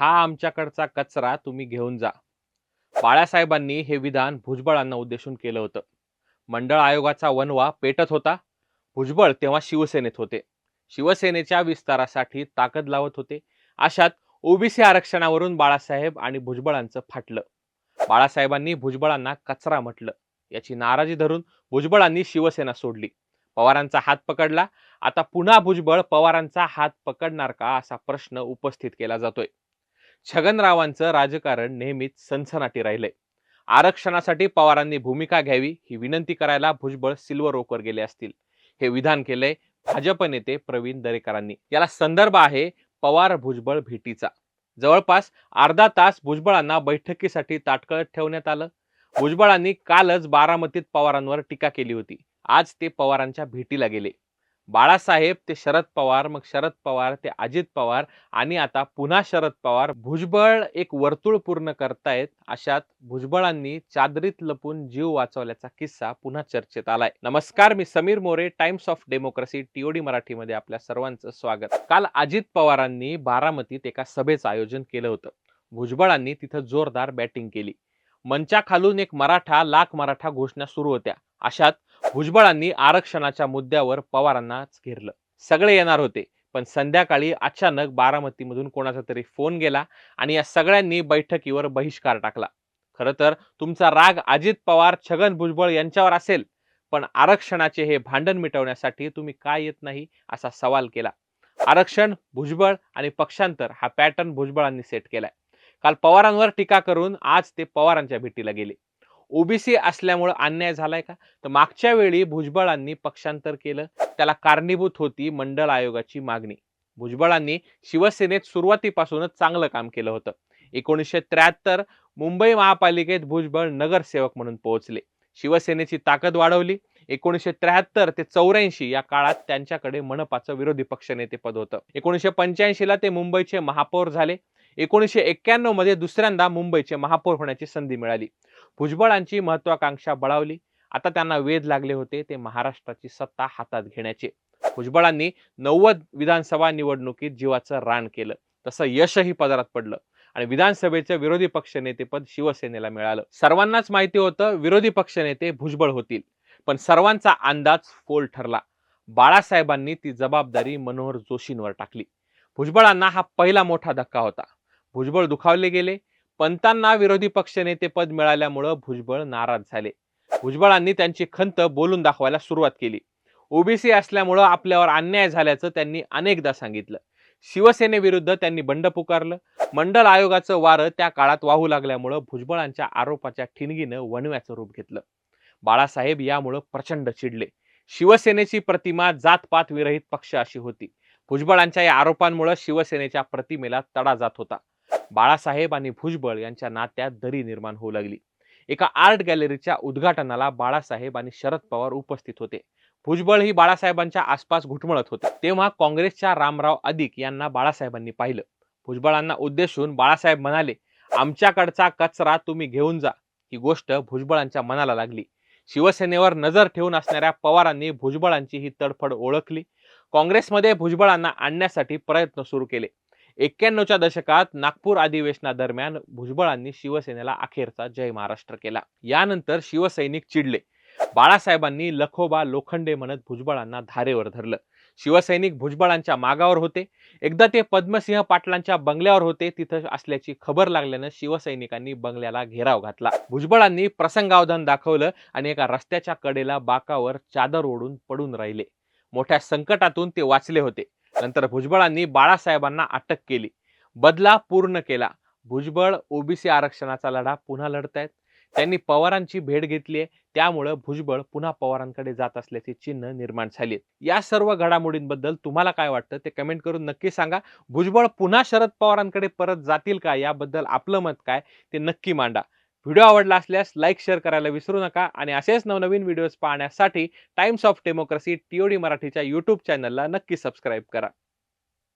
हा आमच्याकडचा कचरा तुम्ही घेऊन जा. बाळासाहेबांनी हे विधान भुजबळांना उद्देशून केलं होतं. मंडळ आयोगाचा वनवा पेटत होता. भुजबळ तेव्हा शिवसेनेत होते. शिवसेनेच्या विस्तारासाठी ताकद लावत होते. अशात ओबीसी आरक्षणावरून बाळासाहेब आणि भुजबळांचं फाटलं. बाळासाहेबांनी भुजबळांना कचरा म्हटलं. याची नाराजी धरून भुजबळांनी शिवसेना सोडली. पवारांचा हात पकडला. आता पुन्हा भुजबळ पवारांचा हात पकडणार का असा प्रश्न उपस्थित केला जातोय. छगनरावांचं राजकारण नेहमीच सनसनाटी राहिलंय आरक्षणासाठी पवारांनी भूमिका घ्यावी ही विनंती करायला भुजबळ सिल्वर ओकवर गेले असतील. हे विधान केलंय भाजप नेते प्रवीण दरेकरांनी. याला संदर्भ आहे पवार भुजबळ भेटीचा. जवळपास अर्धा तास भुजबळांना बैठकीसाठी ताटकळत ठेवण्यात आलं. भुजबळांनी कालच बारामतीत पवारांवर टीका केली होती. आज ते पवारांच्या भेटीला गेले. बाळासाहेब ते शरद पवार मग शरद पवार ते अजित पवार आणि आता पुन्हा शरद पवार भुजबळ एक वर्तुळ पूर्ण करतायत. अशात भुजबळांनी चादरीत लपून जीव वाचवल्याचा किस्सा पुन्हा चर्चेत आलाय. नमस्कार मी Sameer More Times of Democracy TOD मराठीमध्ये आपल्या सर्वांचं स्वागत. काल अजित पवारांनी बारामतीत एका सभेचं आयोजन केलं होतं. भुजबळांनी तिथं जोरदार बॅटिंग केली. मंचाखालून एक मराठा लाख मराठा घोषणा सुरू होत्या. अशात भुजबळांनी आरक्षणाच्या मुद्द्यावर पवारांनाच घेरलं. सगळे येणार होते पण संध्याकाळी अचानक बारामतीमधून कोणाचा तरी फोन गेला आणि या सगळ्यांनी बैठकीवर बहिष्कार टाकला. खरं तर तुमचा राग अजित पवार छगन भुजबळ यांच्यावर असेल पण आरक्षणाचे हे भांडण मिटवण्यासाठी तुम्ही काय येत नाही असा सवाल केला. आरक्षण भुजबळ आणि पक्षांतर हा पॅटर्न भुजबळांनी सेट केलाय. काल पवारांवर टीका करून आज ते पवारांच्या भेटीला गेले. ओबीसी असल्यामुळं अन्याय झालाय का? तर मागच्या वेळी भुजबळांनी पक्षांतर केलं. त्याला कारणीभूत होती मंडळ आयोगाची मागणी. भुजबळांनी शिवसेनेत सुरुवातीपासूनच चांगलं काम केलं होतं. एकोणीसशे त्र्याहत्तर मुंबई महापालिकेत भुजबळ नगरसेवक म्हणून पोहोचले. शिवसेनेची ताकद वाढवली. एकोणीसशे त्र्याहत्तर ते चौऱ्याऐंशी या काळात त्यांच्याकडे मनपाचं विरोधी पक्षनेतेपद होतं. एकोणीसशे पंच्याऐंशी ला ते मुंबईचे महापौर झाले. एकोणीसशे एक्क्याण्णवमध्ये दुसऱ्यांदा मुंबईचे महापौर होण्याची संधी मिळाली. भुजबळांची महत्वाकांक्षा बळावली. आता त्यांना वेध लागले होते ते महाराष्ट्राची सत्ता हातात घेण्याचे. भुजबळांनी नव्वद विधानसभा निवडणुकीत जीवाचं रान केलं. तसं यशही पदरात पडलं. आणि विधानसभेचं विरोधी पक्षनेतेपद शिवसेनेला मिळालं. सर्वांनाच माहिती होतं विरोधी पक्षनेते भुजबळ होतील. पण सर्वांचा अंदाज फोल ठरला. बाळासाहेबांनी ती जबाबदारी मनोहर जोशींवर टाकली. भुजबळांना हा पहिला मोठा धक्का होता. भुजबळ दुखावले गेले. पंतांना विरोधी पक्षनेतेपद मिळाल्यामुळं भुजबळ नाराज झाले. भुजबळांनी त्यांची खंत बोलून दाखवायला सुरुवात केली. ओबीसी असल्यामुळं आपल्यावर अन्याय झाल्याचं त्यांनी अनेकदा सांगितलं. शिवसेनेविरुद्ध त्यांनी बंड पुकारलं. मंडल आयोगाचं वारं त्या काळात वाहू लागल्यामुळं भुजबळांच्या आरोपाच्या ठिणगीनं वणव्याचं रूप घेतलं. बाळासाहेब यामुळं प्रचंड चिडले. शिवसेनेची प्रतिमा जातपात विरहित पक्ष अशी होती. भुजबळांच्या या आरोपांमुळे शिवसेनेच्या प्रतिमेला तडा जात होता. बाळासाहेब आणि भुजबळ यांच्या नात्यात दरी निर्माण होऊ लागली. एका आर्ट गॅलरीच्या उद्घाटनाला बाळासाहेब आणि शरद पवार उपस्थित होते. भुजबळ ही बाळासाहेबांच्या आसपास घुटमळत होते. तेव्हा काँग्रेसच्या रामराव अधिक यांना बाळासाहेबांनी पाहिलं. भुजबळांना उद्देशून बाळासाहेब म्हणाले आमच्याकडचा कचरा तुम्ही घेऊन जा. ही गोष्ट भुजबळांच्या मनाला लागली. शिवसेनेवर नजर ठेवून असणाऱ्या पवारांनी भुजबळांची ही तडफड ओळखली. काँग्रेसमध्ये भुजबळांना आणण्यासाठी प्रयत्न सुरू केले. एक्क्याण्णवच्या दशकात नागपूर अधिवेशनादरम्यान भुजबळांनी शिवसेनेला अखेरचा जय महाराष्ट्र केला. यानंतर शिवसैनिक चिडले. बाळासाहेबांनी लखोबा लोखंडे म्हणत भुजबळांना धारेवर धरलं. शिवसैनिक भुजबळांच्या मागावर होते. एकदा ते पद्मसिंह पाटलांच्या बंगल्यावर होते तिथं असल्याची खबर लागल्यानं शिवसैनिकांनी बंगल्याला घेराव घातला. भुजबळांनी प्रसंगावधान दाखवलं आणि एका रस्त्याच्या कडेला बाकावर चादर ओढून पडून राहिले. मोठ्या संकटातून ते वाचले होते. नंतर भुजबळांनी बाळासाहेबांना अटक केली. बदला पूर्ण केला. भुजबळ ओबीसी आरक्षणाचा लढा पुन्हा लढतायत. त्यांनी पवारांची भेट घेतली आहे. त्यामुळं भुजबळ पुन्हा पवारांकडे जात असल्याची चिन्ह निर्माण झाली या सर्व घडामोडींबद्दल तुम्हाला काय वाटतं ते कमेंट करून नक्की सांगा. भुजबळ पुन्हा शरद पवारांकडे परत जातील का? याबद्दल आपलं मत काय? ते नक्की मांडा. व्हिडिओ आवडला असल्यास लाईक शेअर करायला विसरू नका आणि असेच नवनवीन व्हिडिओज पाहण्यासाठी टाइम्स ऑफ डेमोक्रेसी टीओडी मराठीच्या यूट्यूब चॅनलला नक्की सबस्क्राईब करा.